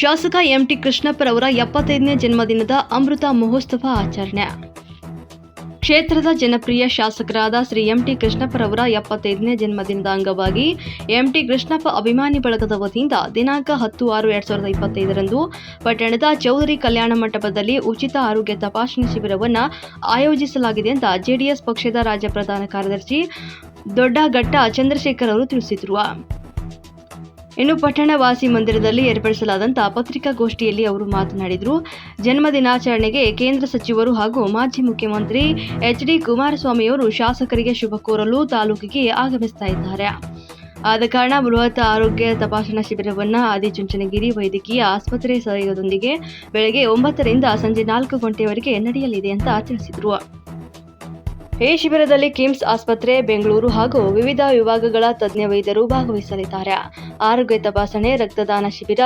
ಶಾಸಕ ಎಂಟಿ ಕೃಷ್ಣಪ್ಪರವರ ಎಪ್ಪತ್ತೈದನೇ ಜನ್ಮದಿನದ ಅಮೃತ ಮಹೋತ್ಸವ ಆಚರಣೆ. ಕ್ಷೇತ್ರದ ಜನಪ್ರಿಯ ಶಾಸಕರಾದ ಶ್ರೀ ಎಂ ಟಿ ಕೃಷ್ಣಪ್ಪರವರ ಎಪ್ಪತ್ತೈದನೇ ಜನ್ಮದಿನದ ಅಂಗವಾಗಿ ಎಂಟಿ ಕೃಷ್ಣಪ್ಪ ಅಭಿಮಾನಿ ಬಳಗದ ವತಿಯಿಂದ ದಿನಾಂಕ ಹತ್ತು ಆರು ಎರಡ್ ಸಾವಿರದ ಇಪ್ಪತ್ತೈದರಂದು ಪಟ್ಟಣದ ಚೌಧರಿ ಕಲ್ಯಾಣ ಮಂಟಪದಲ್ಲಿ ಉಚಿತ ಆರೋಗ್ಯ ತಪಾಸಣೆ ಶಿಬಿರವನ್ನು ಆಯೋಜಿಸಲಾಗಿದೆ ಅಂತ ಜೆಡಿಎಸ್ ಪಕ್ಷದ ರಾಜ್ಯ ಪ್ರಧಾನ ಕಾರ್ಯದರ್ಶಿ ದೊಡ್ಡಘಟ್ಟ ಚಂದ್ರಶೇಖರ್ ಅವರು ತಿಳಿಸಿದರು. ಇನ್ನು ಪಟ್ಟಣವಾಸಿ ಮಂದಿರದಲ್ಲಿ ಏರ್ಪಡಿಸಲಾದಂಥ ಪತ್ರಿಕಾಗೋಷ್ಠಿಯಲ್ಲಿ ಅವರು ಮಾತನಾಡಿದರು. ಜನ್ಮದಿನಾಚರಣೆಗೆ ಕೇಂದ್ರ ಸಚಿವರು ಹಾಗೂ ಮಾಜಿ ಮುಖ್ಯಮಂತ್ರಿ ಎಚ್ ಡಿ ಕುಮಾರಸ್ವಾಮಿಯವರು ಶಾಸಕರಿಗೆ ಶುಭ ಕೋರಲು ತಾಲೂಕಿಗೆ ಆಗಮಿಸ್ತಾ ಇದ್ದಾರೆ. ಆದ ಕಾರಣ ಬೃಹತ್ ಆರೋಗ್ಯ ತಪಾಸಣಾ ಶಿಬಿರವನ್ನು ಆದಿಚುಂಚನಗಿರಿ ವೈದ್ಯಕೀಯ ಆಸ್ಪತ್ರೆ ಸಹಯೋಗದೊಂದಿಗೆ ಬೆಳಗ್ಗೆ ಒಂಬತ್ತರಿಂದ ಸಂಜೆ ನಾಲ್ಕು ಗಂಟೆಯವರೆಗೆ ನಡೆಯಲಿದೆ ಅಂತ ತಿಳಿಸಿದರು. ಈ ಶಿಬಿರದಲ್ಲಿ ಕಿಮ್ಸ್ ಆಸ್ಪತ್ರೆ, ಬೆಂಗಳೂರು ಹಾಗೂ ವಿವಿಧ ವಿಭಾಗಗಳ ತಜ್ಞ ವೈದ್ಯರು ಭಾಗವಹಿಸಲಿದ್ದಾರೆ. ಆರೋಗ್ಯ ತಪಾಸಣೆ, ರಕ್ತದಾನ ಶಿಬಿರ,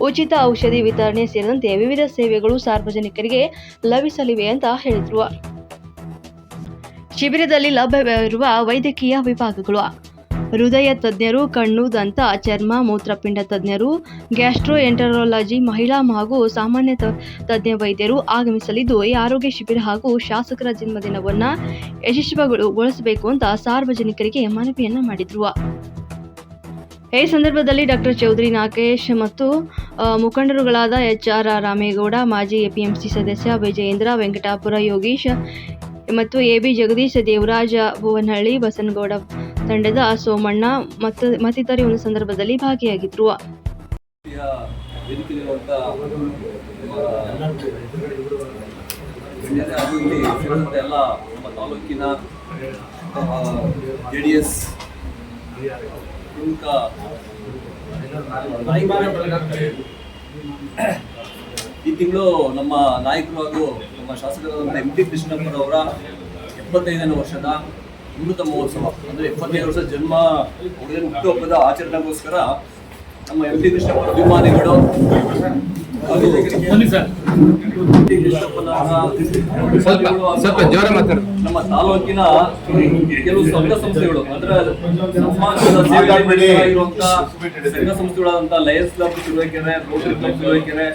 ಉಚಿತ ಔಷಧಿ ವಿತರಣೆ ಸೇರಿದಂತೆ ವಿವಿಧ ಸೇವೆಗಳು ಸಾರ್ವಜನಿಕರಿಗೆ ಲಭಿಸಲಿವೆ ಅಂತ ಹೇಳಿದರು. ಶಿಬಿರದಲ್ಲಿ ಲಭ್ಯವಿರುವ ವೈದ್ಯಕೀಯ ವಿಭಾಗಗಳು ಹೃದಯ ತಜ್ಞರು, ಕಣ್ಣು, ದಂತ, ಚರ್ಮ, ಮೂತ್ರಪಿಂಡ ತಜ್ಞರು, ಗ್ಯಾಸ್ಟ್ರೋ ಎಂಟರಾಲಜಿ ಮಹಿಳಾ ಹಾಗೂ ಸಾಮಾನ್ಯ ತಜ್ಞ ವೈದ್ಯರು ಆಗಮಿಸಲಿದ್ದು, ಈ ಆರೋಗ್ಯ ಶಿಬಿರ ಹಾಗೂ ಶಾಸಕರ ಜನ್ಮದಿನವನ್ನು ಯಶಸ್ವಿಗೊಳಿಸಬೇಕು ಅಂತ ಸಾರ್ವಜನಿಕರಿಗೆ ಮನವಿಯನ್ನ ಮಾಡಿದ್ರು. ಈ ಸಂದರ್ಭದಲ್ಲಿ ಡಾಕ್ಟರ್ ಚೌಧರಿ ನಾಗೇಶ್ ಮತ್ತು ಮುಖಂಡರುಗಳಾದ ಎಚ್ ಆರ್ ರಾಮೇಗೌಡ, ಮಾಜಿ ಎಪಿಎಂಸಿ ಸದಸ್ಯ ವಿಜಯೇಂದ್ರ, ವೆಂಕಟಾಪುರ ಯೋಗೀಶ್ ಮತ್ತು ಎ ಬಿ ಜಗದೀಶ್ ದೇವರಾಜ ಭುವನಹಳ್ಳಿ, ಬಸನಗೌಡ ತಂಡದ ಸೋಮಣ್ಣ ಮತ್ತು ಮತ್ತಿತರ ಒಂದು ಸಂದರ್ಭದಲ್ಲಿ ಭಾಗಿಯಾಗಿದ್ರು. ತಾಲೂಕಿನ ಜೆ ಡಿ ಎಸ್ ಪ್ರಮುಖ ಈ ತಿಂಗಳು ನಮ್ಮ ನಾಯಕರು ಹಾಗೂ ನಮ್ಮ ಶಾಸಕರಾದಂಥ ಎಂ ಟಿ ಕೃಷ್ಣಪ್ಪರವರ ಎಪ್ಪತ್ತೈದನೇ ವರ್ಷದ ಅಮೃತ ಮಹೋತ್ಸವ. ಅಂದರೆ ಎಪ್ಪತ್ತೈದು ವರ್ಷ ಜನ್ಮ ಹುಟ್ಟುಹಬ್ಬದ ಆಚರಣೆಗೋಸ್ಕರ ನಮ್ಮ ಎಂ ಟಿ ಕೃಷ್ಣಪ್ಪ ಅಭಿಮಾನಿಗಳು ಹಾಗೂ. ನಮ್ಮ ತಾಲೂಕಿನ ಕೆಲವು ಸಂಘ ಸಂಸ್ಥೆಗಳು ಅಂದ್ರೆ ಸಂಘ ಸಂಸ್ಥೆಗಳಾದಂತ Lions Club Turuvekere Rotary Club Turuvekere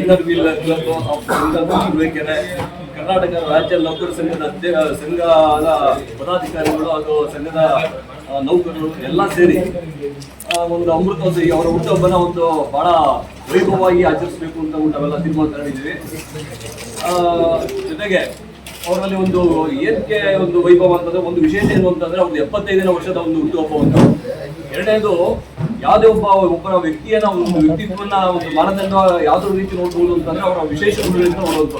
Inner Wheel Club Turuvekere Karnataka ರಾಜ್ಯ ನೌಕರ ಸಂಘದ ಸಂಘದ ಪದಾಧಿಕಾರಿಗಳು ಹಾಗೂ ಸಂಘದ ನೌಕರರು ಎಲ್ಲ ಸೇರಿ ಒಂದು ಅಮೃತೋತ್ಸವ ಅವರ ಹುಟ್ಟುಹಬ್ಬನ ಒಂದು ಬಹಳ ವೈಭವವಾಗಿ ಆಚರಿಸಬೇಕು ಅಂತ ಒಂದು ನಾವೆಲ್ಲ ತೀರ್ಮಾನ ತಗೊಂಡಿದ್ದೀವಿ. ಜೊತೆಗೆ ಅವರಲ್ಲಿ ಒಂದು ಏನಕ್ಕೆ ಒಂದು ವೈಭವ ಅಂತಂದ್ರೆ ಒಂದು ವಿಶೇಷ ಏನು ಅಂತಂದ್ರೆ ಒಂದು ಎಪ್ಪತ್ತೈದನೇ ವರ್ಷದ ಒಂದು ಹುಟ್ಟುಹಬ್ಬ ಒಂದು. ಎರಡನೇದು, ಯಾವುದೇ ಒಬ್ಬ, ಒಬ್ಬರ ವ್ಯಕ್ತಿಯನ್ನ, ಒಂದು ವ್ಯಕ್ತಿತ್ವನ, ಒಂದು ಮಾನದಂಡ ಯಾವ್ದು ರೀತಿ ನೋಡ್ಬೋದು ಅಂತಂದ್ರೆ ಅವರ ವಿಶೇಷ ಗುಣಗಳಿಂದ ನೋಡೋದು.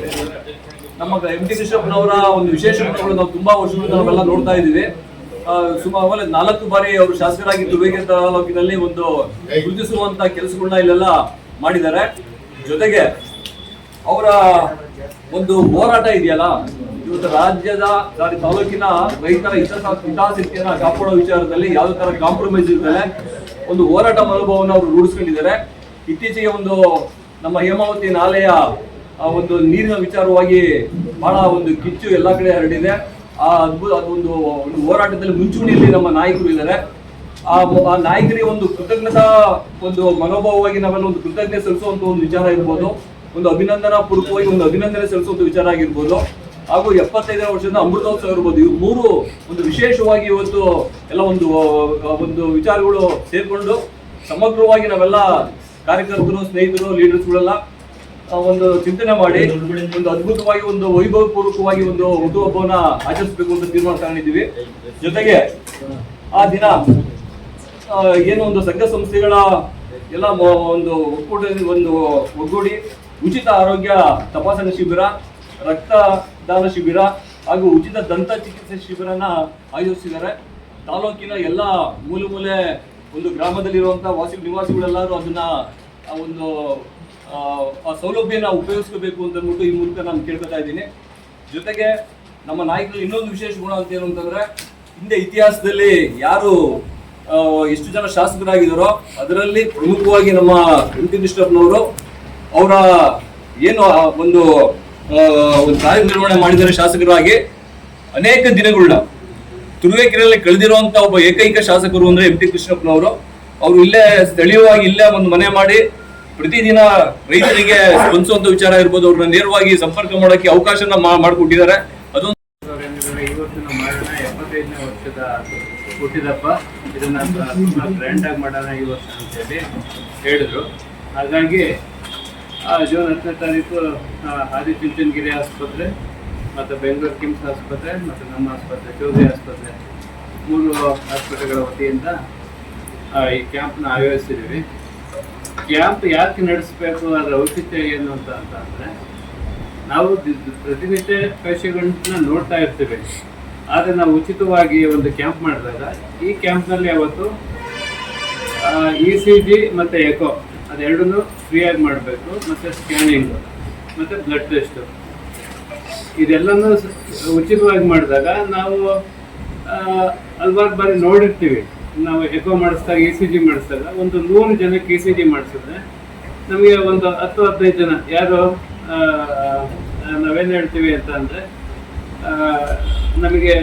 ನಮ್ಮ ಎಂ ಟಿ ಕೃಷ್ಣಪ್ಪನವರ ಒಂದು ವಿಶೇಷ ನಾವು ತುಂಬಾ ವರ್ಷಗಳಿಂದ ನಾವೆಲ್ಲ ನೋಡ್ತಾ ಇದ್ದೀವಿ. ಸುಮಾರು ನಾಲ್ಕು ಬಾರಿ ಅವರು ಶಾಸಕರಾಗಿ ತುರುವೇಕೆರೆ ತಾಲೂಕಿನಲ್ಲಿ ಒಂದು ಗುರುತಿಸುವಂತ ಕೆಲಸಗಳನ್ನ ಇಲ್ಲೆಲ್ಲ ಮಾಡಿದ್ದಾರೆ. ಜೊತೆಗೆ ಅವರ ಒಂದು ಹೋರಾಟ ಇದೆಯಲ್ಲ, ಇವತ್ತು ರಾಜ್ಯದ ತಾಲೂಕಿನ ರೈತರ ಹಿತಾಸ ಹಿತಾಸಕ್ತಿಯನ್ನ ಕಾಪಾಡೋ ವಿಚಾರದಲ್ಲಿ ಯಾವ ತರ ಕಾಂಪ್ರಮೈಸ್ ಇರ್ತಾರೆ ಒಂದು ಹೋರಾಟ ಮನೋಭಾವವನ್ನು ಅವರು ರೂಢಿಸ್ಕೊಂಡಿದ್ದಾರೆ. ಇತ್ತೀಚೆಗೆ ಒಂದು ನಮ್ಮ ಹೇಮಾವತಿ ನಾಲೆಯ ಆ ಒಂದು ನೀರಿನ ವಿಚಾರವಾಗಿ ಬಹಳ ಒಂದು ಕಿಚ್ಚು ಎಲ್ಲ ಕಡೆ ಹರಡಿದೆ. ಆ ಅದ್ಭುತ ಅದೊಂದು ಒಂದು ಹೋರಾಟದಲ್ಲಿ ಮುಂಚೂಣಿಯಲ್ಲಿ ನಮ್ಮ ನಾಯಕರು ಇದ್ದಾರೆ. ಆ ನಾಯಕರಿಗೆ ಒಂದು ಕೃತಜ್ಞತಾ ಒಂದು ಮನೋಭಾವವಾಗಿ ನಾವೆಲ್ಲ ಒಂದು ಕೃತಜ್ಞತೆ ಸಲ್ಲಿಸುವಂತ ಒಂದು ವಿಚಾರ ಇರ್ಬೋದು. ಒಂದು ಅಭಿನಂದನಾ ಪೂರ್ವಕವಾಗಿ ಒಂದು ಅಭಿನಂದನೆ ಸಲ್ಲಿಸುವಂತ ವಿಚಾರ ಆಗಿರ್ಬೋದು. ಹಾಗೂ ಎಪ್ಪತ್ತೈದನೇ ವರ್ಷದ ಅಮೃತೋತ್ಸವ ಇರ್ಬೋದು. ಇವು ಮೂರು ಒಂದು ವಿಶೇಷವಾಗಿ ಇವತ್ತು ಎಲ್ಲ ಒಂದು ಒಂದು ವಿಚಾರಗಳು ಸೇರ್ಕೊಂಡು ಸಮಗ್ರವಾಗಿ ನಾವೆಲ್ಲ ಕಾರ್ಯಕರ್ತರು, ಸ್ನೇಹಿತರು ಲೀಡರ್ಸ್ಗಳೆಲ್ಲ ಒಂದು ಚಿಂತನೆ ಮಾಡಿ ಒಂದು ಅದ್ಭುತವಾಗಿ ಒಂದು ವೈಭವಪೂರ್ವಕವಾಗಿ ಒಂದು ಹುಟ್ಟುಹಬ್ಬವನ್ನ ಆಚರಿಸಬೇಕು ಅಂತ ತೀರ್ಮಾನ ತಗೊಂಡಿದ್ದೀವಿ. ಜೊತೆಗೆ ಆ ದಿನ ಏನು ಒಂದು ಸಂಘ ಸಂಸ್ಥೆಗಳ ಎಲ್ಲ ಒಂದು ಒಕ್ಕೂಟ ಒಂದು ಒಗ್ಗೂಡಿ ಉಚಿತ ಆರೋಗ್ಯ ತಪಾಸಣೆ ಶಿಬಿರ ರಕ್ತದಾನ ಶಿಬಿರ ಹಾಗೂ ಉಚಿತ ದಂತ ಚಿಕಿತ್ಸೆ ಶಿಬಿರನ ಆಯೋಜಿಸಿದ್ದಾರೆ. ತಾಲೂಕಿನ ಎಲ್ಲ ಮೂಲೆ ಮೂಲೆ ಒಂದು ಗ್ರಾಮದಲ್ಲಿರುವಂಥ ವಾಸಿ ನಿವಾಸಿಗಳೆಲ್ಲರೂ ಅದನ್ನ ಆ ಒಂದು ಆ, ಸೌಲಭ್ಯನ ಉಪಯೋಗಿಸ್ಕೋಬೇಕು ಅಂತ ಅಂದ್ಬಿಟ್ಟು ಈ ಮೂಲಕ ನಾನು ಕೇಳ್ಕೊತಾ ಇದ್ದೀನಿ. ಜೊತೆಗೆ ನಮ್ಮ ನಾಯಕರು ಇನ್ನೊಂದು ವಿಶೇಷ ಗುಣ ಅಂತ ಏನು ಅಂತಂದ್ರೆ ಹಿಂದೆ ಇತಿಹಾಸದಲ್ಲಿ ಯಾರು ಎಷ್ಟು ಜನ ಶಾಸಕರಾಗಿದ್ದಾರೋ ಅದರಲ್ಲಿ ಪ್ರಮುಖವಾಗಿ ನಮ್ಮ ಎಂ ಟಿ ಅವರ ಏನು ಒಂದು ಒಂದು ಕಾರ್ಯನಿರ್ವಹಣೆ ಮಾಡಿದ್ದಾರೆ ಶಾಸಕರಾಗಿ. ಅನೇಕ ದಿನಗಳನ್ನ ತುರುವೇಕೆರೆಯಲ್ಲಿ ಕಳೆದಿರುವಂತ ಒಬ್ಬ ಏಕೈಕ ಶಾಸಕರು ಅಂದ್ರೆ ಎಂ ಟಿ ಕೃಷ್ಣಪ್ಪನವರು. ಅವರು ಇಲ್ಲೇ ಸ್ಥಳೀಯವಾಗಿ ಇಲ್ಲೇ ಒಂದು ಮನೆ ಮಾಡಿ ಪ್ರತಿದಿನ ರೈತರಿಗೆ ಸ್ಪಂದಿಸುವಂತ ವಿಚಾರ ಇರ್ಬೋದು, ಅವ್ರನ್ನ ನೇರವಾಗಿ ಸಂಪರ್ಕ ಮಾಡೋಕೆ ಅವಕಾಶನ ಮಾಡಿಕೊಟ್ಟಿದ್ದಾರೆ. ಅದೊಂದು ಇವತ್ತು ಮಾಡೋಣ ಎಪ್ಪತ್ತೈದನೇ ವರ್ಷದ ಹುಟ್ಟಿದಪ್ಪ. ಇದನ್ನ ಗ್ರ್ಯಾಂಡ್ ಆಗಿ ಮಾಡೋಣ ಈ ವರ್ಷ ಅಂತೇಳಿ ಹೇಳಿದ್ರು. ಹಾಗಾಗಿ ಜೂನ್ ಹತ್ತನೇ ತಾರೀಕು ಆದಿಚುಂಚನಗಿರಿ ಆಸ್ಪತ್ರೆ, ಮತ್ತು ಬೆಂಗಳೂರು ಕಿಮ್ಸ್ ಆಸ್ಪತ್ರೆ, ಮತ್ತು ನಮ್ಮ ಆಸ್ಪತ್ರೆ, ಚೌಧರಿ ಆಸ್ಪತ್ರೆ, ಮೂರು ಆಸ್ಪತ್ರೆಗಳ ವತಿಯಿಂದ ಈ ಕ್ಯಾಂಪ್ನ ಆಯೋಜಿಸಿದ್ದೀವಿ. ಕ್ಯಾಂಪ್ ಯಾಕೆ ನಡೆಸಬೇಕು ಅದರ ಔಚಿತ್ಯ ಏನು ಅಂತ ಅಂತಂದರೆ ನಾವು ಪ್ರತಿನಿತ್ಯ ಪೇಷಂಟ್ಗಳನ್ನ ನೋಡ್ತಾ ಇರ್ತೇವೆ. ಆದರೆ ನಾವು ಉಚಿತವಾಗಿ ಒಂದು ಕ್ಯಾಂಪ್ ಮಾಡಿದಾಗ, ಈ ಕ್ಯಾಂಪ್ನಲ್ಲಿ ಅವತ್ತು ಇ ಸಿ ಜಿ ಮತ್ತು ಎಕೋ ಅದೆರಡನ್ನೂ ಫ್ರೀಯಾಗಿ ಮಾಡಬೇಕು, ಮತ್ತು ಸ್ಕ್ಯಾನಿಂಗು, ಮತ್ತು ಬ್ಲಡ್ ಟೆಸ್ಟು. ಇದೆಲ್ಲನೂ ಉಚಿತವಾಗಿ ಮಾಡಿದಾಗ ನಾವು ಹಲ್ವಾರು ಬಾರಿ ನೋಡಿರ್ತೀವಿ. ನಾವು ಎಕೋ ಮಾಡಿಸಿದಾಗ, ಎ ಸಿ ಜಿ ಮಾಡಿಸಿದಾಗ, ಒಂದು ನೂರು ಜನಕ್ಕೆ ಎ ಸಿ ಜಿ ಮಾಡಿಸಿದ್ರೆ ನಮಗೆ ಒಂದು ಹತ್ತು, ಹದಿನೈದು ಜನ ಯಾರು ನಾವೇನು ಹೇಳ್ತೀವಿ ಅಂತ ಅಂದರೆ ನಮಗೆ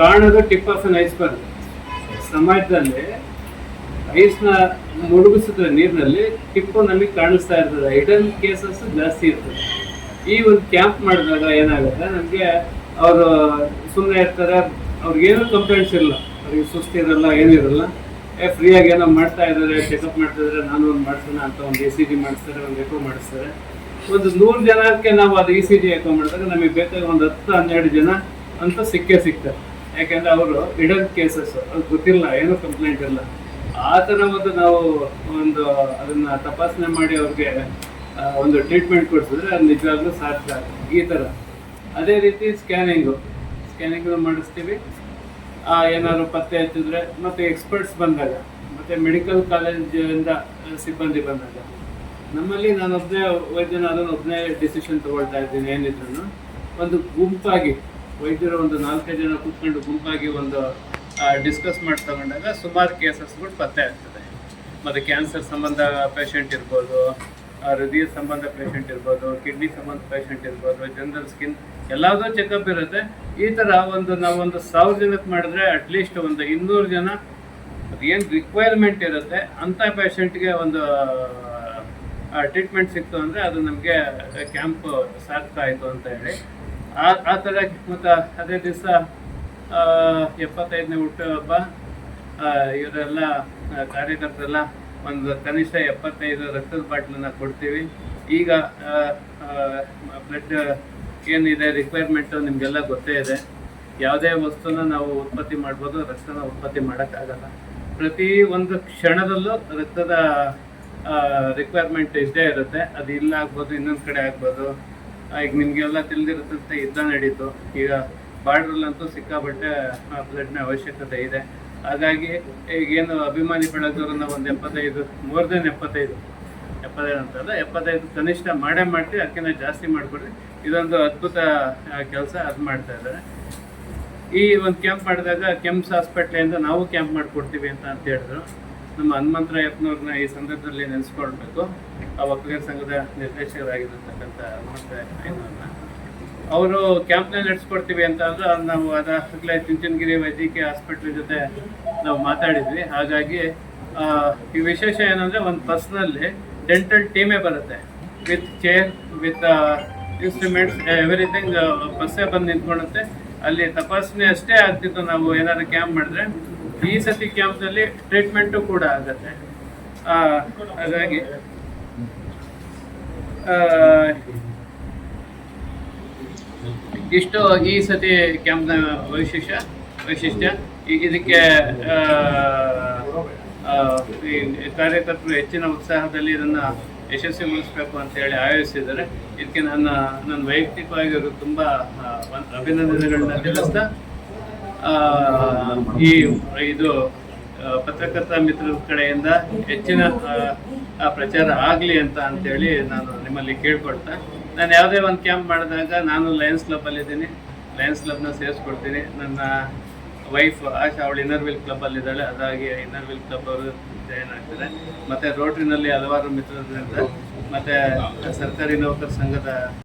ಕಾಣೋದು ಟಿಪ್ ಆಫ್ ಅನ್ ಐಸ್ಬರ್ಗ್ ಸಮಾಜದಲ್ಲಿ ಐಸ್ನ ಮುಳುಗಿಸಿದ್ರೆ ನೀರಿನಲ್ಲಿ ಟಿಪ್ಪು ನಮಗೆ ಕಾಣಿಸ್ತಾ ಇರ್ತದೆ. ಹಿಡನ್ ಕೇಸಸ್ ಜಾಸ್ತಿ ಇರ್ತದೆ. ಈ ಒಂದು ಕ್ಯಾಂಪ್ ಮಾಡಿದಾಗ ಏನಾಗುತ್ತೆ, ನಮಗೆ ಅವರು ಸುಮ್ಮನೆ ಇರ್ತಾರೆ, ಅವ್ರಿಗೇನು ಕಂಪ್ಲೇಂಟ್ಸ್ ಇಲ್ಲ. ಅವ್ರಿಗೆ ಸುಸ್ತಿರಲ್ಲ ಏನಿರಲ್ಲ ಏ ಫ್ರೀಯಾಗಿ ಏನೋ ಮಾಡ್ತಾ ಇದ್ದಾರೆ ಚೆಕಪ್ ಮಾಡ್ತಾ ಇದ್ದಾರೆ, ನಾನು ಒಂದು ಮಾಡಿಸೋಣ ಅಂತ ಒಂದು ಎ ಸಿ ಜಿ ಮಾಡಿಸ್ತಾರೆ, ಒಂದು ಎಕೋ ಮಾಡಿಸ್ತಾರೆ. ಒಂದು ನೂರು ಜನಕ್ಕೆ ನಾವು ಅದು ಇ ಸಿ ಜಿ ಎಕೋ ಮಾಡಿದಾಗ ನಮಗೆ ಬೇಕಾದ ಒಂದು ಹತ್ತು, ಹನ್ನೆರಡು ಜನ ಅಂತ ಸಿಕ್ಕೇ ಸಿಗ್ತಾರೆ ಯಾಕೆಂದರೆ ಅವರು ಹಿಡನ್ ಕೇಸಸ್ ಅದು ಗೊತ್ತಿಲ್ಲ, ಏನೂ ಕಂಪ್ಲೇಂಟ್ ಇಲ್ಲ. ಆ ಥರ ಒಂದು ನಾವು ಒಂದು ಅದನ್ನು ತಪಾಸಣೆ ಮಾಡಿ ಅವ್ರಿಗೆ ಒಂದು ಟ್ರೀಟ್ಮೆಂಟ್ ಕೊಡಿಸಿದ್ರೆ ಅದು ನಿಜವಾಗ್ಲೂ ಸಾಧ್ಯ. ಈ ಥರ. ಅದೇ ರೀತಿ ಸ್ಕ್ಯಾನಿಂಗು ಸ್ಕ್ಯಾನಿಂಗ್ ಮಾಡಿಸ್ತೀವಿ. ಏನಾದ್ರು ಪತ್ತೆ ಹಚ್ಚಿದ್ರೆ ಮತ್ತೆ ಎಕ್ಸ್ಪರ್ಟ್ಸ್ ಬಂದಾಗ, ಮತ್ತೆ ಮೆಡಿಕಲ್ ಕಾಲೇಜಿಂದ ಸಿಬ್ಬಂದಿ ಬಂದಾಗ. ನಮ್ಮಲ್ಲಿ ನಾನು ಒಬ್ಬನೇ ವೈದ್ಯನಾದ ಒಬ್ಬನೇ ಡಿಸಿಷನ್ ತಗೊಳ್ತಾ ಇದ್ದೀನಿ ಏನಿದ್ರು ಒಂದು ಗುಂಪಾಗಿ, ವೈದ್ಯರು ಒಂದು ನಾಲ್ಕೈದು ಜನ ಕೂತ್ಕೊಂಡು ಗುಂಪಾಗಿ ಒಂದು ಡಿಸ್ಕಸ್ ಮಾಡಿ ತಗೊಂಡಾಗ ಸುಮಾರು ಕೇಸಸ್ಗಳು ಪತ್ತೆ ಆಗ್ತದೆ. ಮತ್ತು ಕ್ಯಾನ್ಸರ್ ಸಂಬಂಧ ಪೇಷಂಟ್ ಇರ್ಬೋದು ಹೃದಯ ಸಂಬಂಧ ಪೇಷಂಟ್ ಇರ್ಬೋದು ಕಿಡ್ನಿ ಸಂಬಂಧ ಪೇಷಂಟ್ ಇರ್ಬೋದು ಜನರಲ್ ಸ್ಕಿನ್ ಎಲ್ಲದೂ ಚೆಕಪ್ ಇರುತ್ತೆ. ಈ ಥರ ಒಂದು ನಾವೊಂದು ಸಾವಿರ ಜನಕ್ಕೆ ಮಾಡಿದ್ರೆ ಅಟ್ಲೀಸ್ಟ್ ಒಂದು ಇನ್ನೂರು ಜನ ಏನು ರಿಕ್ವೈರ್ಮೆಂಟ್ ಇರುತ್ತೆ, ಅಂಥ ಪೇಷಂಟ್ಗೆ ಒಂದು ಟ್ರೀಟ್ಮೆಂಟ್ ಸಿಕ್ತು ಅಂದರೆ ಅದು ನಮಗೆ ಕ್ಯಾಂಪ್ ಸಾಕ್ತಾ ಆಯಿತು ಅಂತ ಹೇಳಿ. ಆ ಆ ಥರ ಮತ್ತು ಅದೇ ದಿವಸ ಎಪ್ಪತ್ತೈದನೇ ಹುಟ್ಟುಹಬ್ಬ ಇವರೆಲ್ಲ ಕಾರ್ಯಕರ್ತರೆಲ್ಲ ಒಂದು ಕನಿಷ್ಠ ಎಪ್ಪತ್ತೈದು ರಕ್ತದ ಬಾಟ್ಲನ್ನ ಕೊಡ್ತೀವಿ ಈಗ ಬ್ಲಡ್ ಏನಿದೆ ರಿಕ್ವೈರ್ಮೆಂಟು ನಿಮಗೆಲ್ಲ ಗೊತ್ತೇ ಇದೆ. ಯಾವುದೇ ವಸ್ತುನ ನಾವು ಉತ್ಪತ್ತಿ ಮಾಡ್ಬೋದು, ರಕ್ತನ ಉತ್ಪತ್ತಿ ಮಾಡೋಕ್ಕಾಗಲ್ಲ. ಪ್ರತಿ ಒಂದು ಕ್ಷಣದಲ್ಲೂ ರಕ್ತದ ರಿಕ್ವೈರ್ಮೆಂಟ್ ಇದ್ದೇ ಇರುತ್ತೆ. ಅದು ಇಲ್ಲ ಆಗ್ಬೋದು, ಇನ್ನೊಂದು ಕಡೆ ಆಗ್ಬೋದು. ಈಗ ನಿಮಗೆಲ್ಲ ತಿಳಿದಿರುತ್ತಂತೆ, ಯುದ್ಧ ನಡೀತು. ಈಗ ಬಾರ್ಡ್ರಲ್ಲಂತೂ ಸಿಕ್ಕಾಪಟ್ಟೆ ಬ್ಲಡ್ನ ಅವಶ್ಯಕತೆ ಇದೆ. ಹಾಗಾಗಿ ಈಗೇನು ಅಭಿಮಾನಿ ಬೆಳೆದವ್ರನ್ನ ಒಂದು ಎಪ್ಪತ್ತೈದು ಮೋರ್ ದೆನ್ ಎಪ್ಪತ್ತೈದು ಎಪ್ಪತ್ತೈದು ಅಂತಲ್ಲ ಎಪ್ಪತ್ತೈದು ಕನಿಷ್ಠ ಮಾಡೇ ಮಾಡ್ತೀವಿ ಅದಕ್ಕಿಂತ ಜಾಸ್ತಿ ಮಾಡಿಕೊಡ್ರಿ. ಇದೊಂದು ಅದ್ಭುತ ಕೆಲಸ ಅದು ಮಾಡ್ತಾ ಇದ್ದಾರೆ. ಈ ಒಂದು ಕ್ಯಾಂಪ್ ಮಾಡಿದಾಗ ಕೆಮ್ಸ್ ಹಾಸ್ಪಿಟ್ಲಿಂದ ನಾವು ಕ್ಯಾಂಪ್ ಮಾಡಿಕೊಡ್ತೀವಿ ಅಂತ ಅಂತ ಹೇಳಿದ್ರು. ನಮ್ಮ ಹನುಮಂತರಾಯಪ್ಪನವ್ರನ್ನ ಈ ಸಂದರ್ಭದಲ್ಲಿ ನೆನೆಸ್ಕೊಳ್ಬೇಕು. ಆ ಒಕ್ಕಲಿಗರ ಸಂಘದ ನಿರ್ದೇಶಕರಾಗಿರ್ತಕ್ಕಂಥ ಹನುಮಂತರಾಯಪ್ಪನವ್ರನ್ನ ಅವರು ಕ್ಯಾಂಪ್ನ ನಡೆಸ್ಕೊಡ್ತೀವಿ ಅಂತ ಅಂದ್ರೆ ನಾವು ನಾವು ಅದಾಗಲೇ ಚುಂಚನಗಿರಿ ವೈದ್ಯಕೀಯ ಹಾಸ್ಪಿಟ್ಲ್ ಜೊತೆ ನಾವು ಮಾತಾಡಿದ್ವಿ. ಹಾಗಾಗಿ ಈ ವಿಶೇಷ ಏನಂದ್ರೆ ಒಂದು ಬಸ್ನಲ್ಲಿ ಡೆಂಟಲ್ ಟೀಮೇ ಬರುತ್ತೆ. With chair, with instruments everything ಬಸ್ಸೇ ಬಂದು ನಿಂತ್ಕೊಳ್ಳುತ್ತೆ. ಅಲ್ಲಿ ತಪಾಸಣೆ ಅಷ್ಟೇ ಆಗ್ತಿತ್ತು ನಾವು ಏನಾದ್ರು ಕ್ಯಾಂಪ್ ಮಾಡಿದ್ರೆ. ಈ ಸತಿ ಕ್ಯಾಂಪ್ನಲ್ಲಿ ಟ್ರೀಟ್ಮೆಂಟು ಕೂಡ ಆಗುತ್ತೆ. ಹಾಗಾಗಿ ಇಷ್ಟು ಈ ಸತಿ ಕ್ಯಾಂಪ್ನ ವೈಶಿಷ್ಟ್ಯ ವೈಶಿಷ್ಟ್ಯ. ಇದಕ್ಕೆ ಈ ಕಾರ್ಯಕರ್ತರು ಹೆಚ್ಚಿನ ಉತ್ಸಾಹದಲ್ಲಿ ಇದನ್ನು ಯಶಸ್ವಿಗೊಳಿಸಬೇಕು ಅಂತ ಹೇಳಿ ಆಯೋಜಿಸಿದ್ದಾರೆ. ಇದಕ್ಕೆ ನನ್ನ ನನ್ನ ವೈಯಕ್ತಿಕವಾಗಿ ಅವರು ತುಂಬ ಅಭಿನಂದನೆಗಳನ್ನ ತಿಳಿಸ್ತಾ ಈ ಇದು ಪತ್ರಕರ್ತ ಮಿತ್ರರ ಕಡೆಯಿಂದ ಹೆಚ್ಚಿನ ಪ್ರಚಾರ ಆಗಲಿ ಅಂತ ಅಂತೇಳಿ ನಾನು ನಿಮ್ಮಲ್ಲಿ ಕೇಳ್ಕೊಳ್ತಾ ನಾನು ಯಾವುದೇ ಒಂದು ಕ್ಯಾಂಪ್ ಮಾಡಿದಾಗ ನಾನು ಲಯನ್ಸ್ ಕ್ಲಬ್ಬಲ್ಲಿ ಇದ್ದೀನಿ. ಲಯನ್ಸ್ ಕ್ಲಬ್ನ ಸೇರಿಸ್ಕೊಡ್ತೀನಿ. ನನ್ನ ವೈಫ್ ಆಶಾ, ಅವಳು ಅಲ್ಲಿ ಕ್ಲಬ್ಬಲ್ಲಿದ್ದಾಳೆ ಅದಾಗಿ ಇನ್ನರ್ವಿಲ್ ಕ್ಲಬ್ ಅವರು ಜಾಯಿನ್ ಆಗ್ತಾರೆ. ಮತ್ತು ರೋಟ್ರಿನಲ್ಲಿ ಹಲವಾರು ಮಿತ್ರರಿಂದ ಮತ್ತು ಸರ್ಕಾರಿ ನೌಕರ ಸಂಘದ